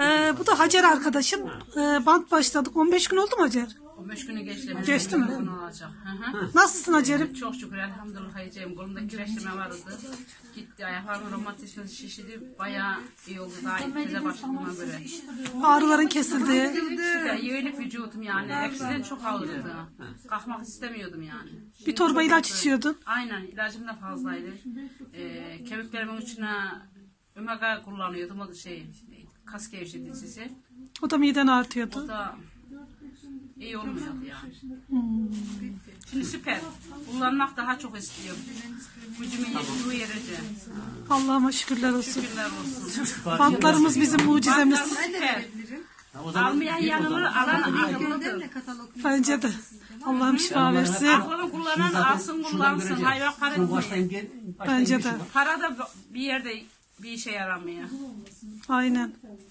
Ee, bu da Hacer arkadaşım. Ee, bant başladık. 15 gün oldu mu Hacer? 15 günü geçti. Geçti mi? Gün olacak. Hı hı. Nasılsın Hacer'im? Çok şükür elhamdülillah Hayeceğim. Kolumda kireçleme vardı. Gitti ayaklarım romatizma şişidi. Bayağı iyi oldu. Daha iyi teze başladığıma göre. Ağrıların kesildi. Süper. Yeğenlik vücudum yani. Eskiden çok ağrıyordu. Kalkmak istemiyordum yani. Bir torba ilaç içiyordun. Aynen ilacım da fazlaydı. Ee, kemiklerimin içine omega kullanıyordum. O da şey kas gevşeticisi. O da miden O artıyordu. da iyi olmuyordu yani. Şimdi süper. Kullanmak daha çok istiyorum. Gücümün yettiği yerice. Allah'ıma şükürler olsun. Şükürler olsun. Bantlarımız bizim mucizemiz. Süper. O zaman Almayan yanılır, alan akıllıdır. Bence de. Allah'ım şifa versin. Aklını kullanan alsın kullansın. Hayvan para Bence de. Para da bir yerde bir işe yaramıyor. Aynen.